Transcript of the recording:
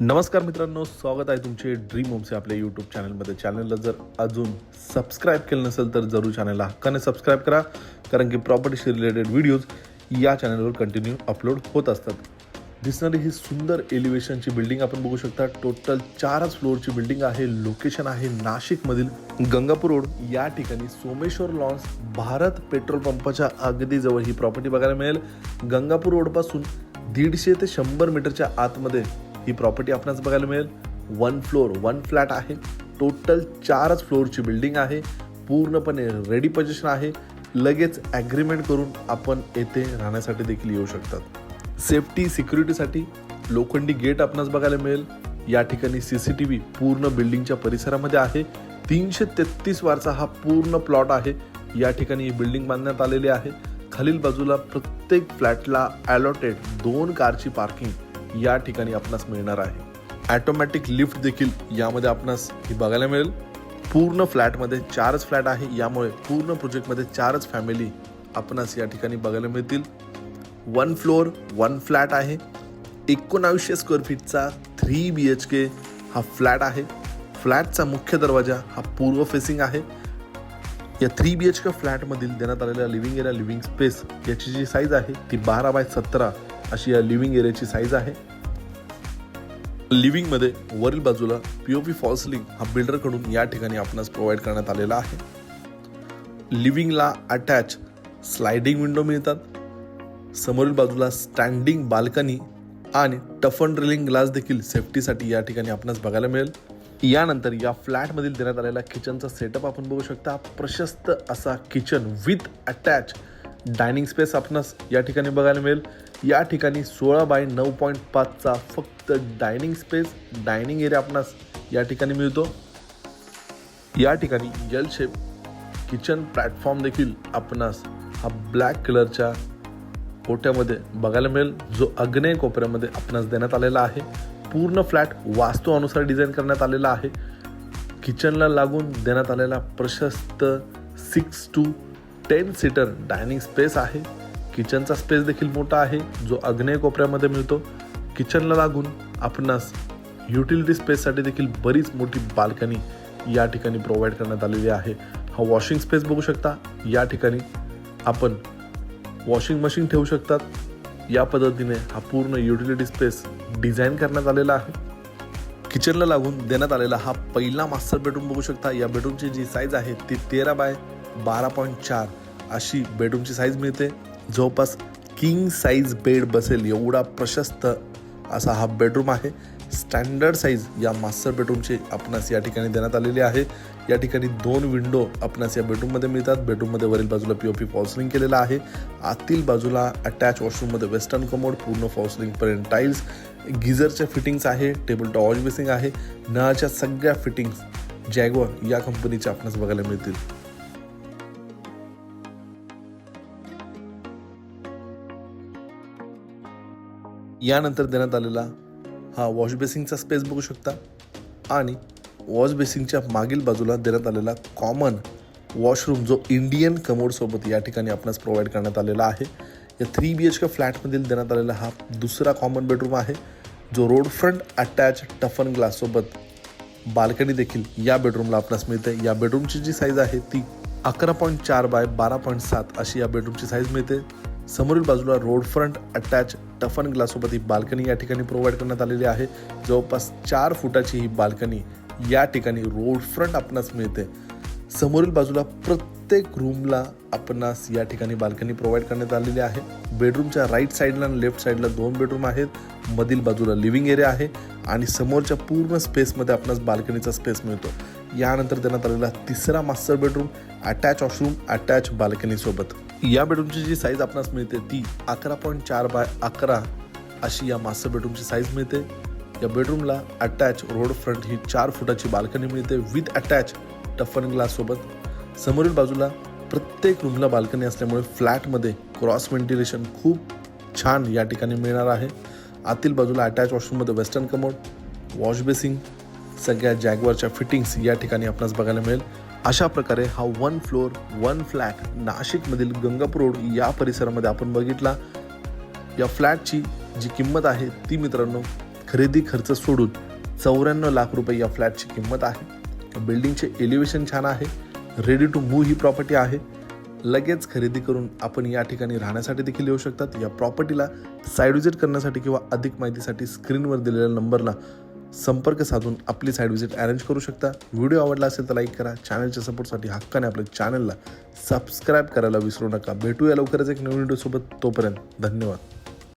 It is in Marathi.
नमस्कार मित्रांनो स्वागत आहे तुमचे ड्रीम होमचे आपल्या यूट्यूब चॅनलमध्ये चॅनलला जर अजून सबस्क्राईब केलं नसेल तर जरूर चॅनलला हक्काने सबस्क्राईब करा. कारण की प्रॉपर्टीशी रिलेटेड व्हिडिओज या चॅनलवर कंटिन्यू अपलोड होत असतात. दिसणारी ही सुंदर एलिव्हेशनची बिल्डिंग आपण बघू शकता. टोटल चारच फ्लोअरची बिल्डिंग आहे. लोकेशन आहे नाशिकमधील गंगापूर रोड. या ठिकाणी सोमेश्वर लॉन्स भारत पेट्रोल पंपाच्या अगदी जवळ ही प्रॉपर्टी बघायला मिळेल. गंगापूर रोडपासून दीडशे ते शंभर मीटरच्या आतमध्ये ही प्रॉपर्टी आपणास बघायला मिळेल. वन फ्लोअर वन फ्लॅट आहे. टोटल चारच फ्लोअरची बिल्डिंग आहे. पूर्णपणे रेडी पोझिशन आहे. लगेच ॲग्रीमेंट करून आपण येथे राहण्यासाठी देखील येऊ शकतात. सेफ्टी सिक्युरिटीसाठी लोखंडी गेट आपणास बघायला मिळेल. या ठिकाणी सी सी टी व्ही पूर्ण बिल्डिंगच्या परिसरामध्ये आहे. तीनशे तेहतीस वारचा हा पूर्ण प्लॉट आहे. या ठिकाणी ही बिल्डिंग बांधण्यात आलेली आहे. खालील बाजूला प्रत्येक फ्लॅटला ॲलॉटेड दोन कारची पार्किंग या ठिकाणी आपणास मिळणार आहे. ॲटोमॅटिक लिफ्ट देखील यामध्ये आपणास ही बघायला मिळेल. पूर्ण फ्लॅटमध्ये चारच फ्लॅट आहे. यामुळे पूर्ण प्रोजेक्टमध्ये चारच फॅमिली आपणास या ठिकाणी बघायला मिळतील. वन फ्लोअर वन फ्लॅट आहे. एकोणावीसशे स्क्वेअर फीटचा थ्री बी एच के हा फ्लॅट आहे. फ्लॅटचा मुख्य दरवाजा हा पूर्व फेसिंग आहे. या थ्री बी एच के फ्लॅटमधील देण्यात आलेल्या लिव्हिंग एरिया लिव्हिंग स्पेस याची जी साईज आहे ती बारा बाय सतरा अशी या लिव्हिंग एरियाची साईज आहे. लिव्हिंगमध्ये वरील बाजूला पीओपी फॉल्सलिंग हा बिल्डरकडून या ठिकाणी आपणास प्रोव्हाइड करण्यात आलेला आहे. लिव्हिंगला अटॅच स्लायडिंग विंडो मिळतात. समोरील बाजूला स्टँडिंग बाल्कनी आणि टफन ड्रिलिंग ग्लास देखील सेफ्टीसाठी या ठिकाणी आपणास बघायला मिळेल. यानंतर या फ्लॅटमधील देण्यात आलेला किचनचा सेटअप आपण बघू शकता. प्रशस्त असा kitchen with attach dining space आपणास या ठिकाणी बघायला मिळेल. या ठिकाणी सोळा बाय नऊ पॉईंट पाचचा फक्त डायनिंग स्पेस डायनिंग एरिया आपणास या ठिकाणी मिळतो. या ठिकाणी यल शेप किचन प्लॅटफॉर्म देखील आपणास हा ब्लॅक कलरच्या कोट्यामध्ये बघायला मिळेल. जो अग्नेय कोपऱ्यामध्ये आपणास देण्यात आलेला आहे. पूर्ण फ्लॅट वास्तू अनुसार डिझाईन करण्यात आलेला आहे. किचनला लागून देण्यात आलेला प्रशस्त six to ten seater dining space आहे. किचनचा स्पेस देखील मोठा आहे जो अग्नेय कोपऱ्यामध्ये मिळतो. किचनला लागून आपणास युटिलिटी स्पेससाठी देखील बरीच मोठी बाल्कनी या ठिकाणी प्रोव्हाइड करण्यात आलेली आहे. हा वॉशिंग स्पेस बघू शकता. या ठिकाणी आपण वॉशिंग मशीन ठेवू शकतात. या पद्धतीने हा पूर्ण युटिलिटी स्पेस डिझाईन करण्यात आलेला आहे. किचनला लागून देण्यात आलेला हा पहिला मास्टर बेडरूम बघू शकता. या बेडरूमची जी साईज आहे ती तेरा बाय बारा पॉईंट चार अशी बेडरूमची साईज मिळते. जवळपास किंग साईज बेड बसेल एवढा प्रशस्त असा हा बेडरूम आहे. स्टँडर्ड साईज या मास्टर बेडरूमचे आपणास या ठिकाणी देण्यात आलेली आहे. या ठिकाणी दोन विंडो आपणास या बेडरूममध्ये मिळतात. बेडरूममध्ये वरील बाजूला पी ओ पी फॉल्सलिंग केलेलं आहे. आतील बाजूला अटॅच वॉशरूममध्ये वेस्टर्न कमोड पूर्ण फॉल्सलिंगपर्यंत टाईल्स गिझरच्या फिटिंग्स आहे टेबल टॉ वॉश बेसिंग आहे. नळाच्या सगळ्या फिटिंग्स जॅगवर या कंपनीच्या आपणास बघायला मिळतील. यानंतर देण्यात आलेला हा वॉश बेसिंगचा स्पेस बघू शकता. आणि वॉश बेसिंगच्या मागील बाजूला देण्यात आलेला कॉमन वॉशरूम जो इंडियन कमोडसोबत या ठिकाणी आपणास प्रोव्हाइड करण्यात आलेला आहे. या थ्री बी एच के फ्लॅटमधील देण्यात आलेला हा दुसरा कॉमन बेडरूम आहे. जो रोड फ्रंट अटॅच टफन ग्लाससोबत बाल्कनी देखील या बेडरूमला आपणास मिळते या बेडरूमची जी साईज आहे ती अकरा पॉईंट चार बाय बारा पॉईंट सात अशी या बेडरूमची साईज मिळते. समोरील बाजूला रोड फ्रंट अटॅच टफन ग्लासोबत ही बाल्कनी या ठिकाणी प्रोव्हाइड करण्यात आलेली आहे. जवळपास चार फुटाची ही बाल्कनी या ठिकाणी रोड फ्रंट आपणास मिळते. समोरील बाजूला प्रत्येक रूमला आपणास या ठिकाणी बाल्कनी प्रोव्हाइड करण्यात आलेली आहे. बेडरूमच्या राईट साईडला आणि लेफ्ट साईडला दोन बेडरूम आहेत. मधील बाजूला लिव्हिंग एरिया आहे आणि समोरच्या पूर्ण स्पेसमध्ये आपणास बाल्कनीचा स्पेस मिळतो. यानंतर देण्यात आलेला तिसरा master bedroom attach washroom attach बाल्कनीसोबत. या बेडरूमची जी साईज आपणास मिळते ती अकरा पॉईंट चार बाय अकरा अशी या मास्टर बेडरूमची साईज मिळते. या बेडरूमला अटॅच रोड फ्रंट ही चार फुटाची बाल्कनी मिळते विथ अटॅच टफन ग्लाससोबत समोरील बाजूला प्रत्येक रूमला बाल्कनी असल्यामुळे फ्लॅटमध्ये क्रॉस व्हेंटिलेशन खूप छान या ठिकाणी मिळणार आहे. आतील बाजूला अटॅच वॉशरूममध्ये वेस्टर्न कमोड वॉश बेसिंग सगळ्या जॅगवरच्या फिटिंग्स या ठिकाणी आपणास बघायला मिळेल. अशा प्रकारे हा वन फ्लोअर वन फ्लॅट नाशिकमधील गंगापूर रोड या परिसरामध्ये आपण बघितला. या फ्लॅटची जी किंमत आहे ती मित्रांनो खरेदी खर्च सोडून चौऱ्याण्णव लाख रुपये या फ्लॅटची किंमत आहे. बिल्डिंगचे एलिव्हेशन छान आहे. रेडी टू मूव्ह ही प्रॉपर्टी आहे. लगेच खरेदी करून आपण या ठिकाणी राहण्यासाठी देखील येऊ शकतात. या प्रॉपर्टीला साईड विजिट करण्यासाठी किंवा अधिक माहितीसाठी स्क्रीनवर दिलेल्या नंबरला संपर्क साधून आपली साईड विजिट अरेंज करू शकता. व्हिडिओ आवडला असेल तर लाईक करा. चॅनलच्या सपोर्टसाठी हक्काने आपल्या चॅनलला सबस्क्राईब करायला विसरू नका. भेटूया लवकरच एक नवीन व्हिडिओसोबत तोपर्यंत धन्यवाद.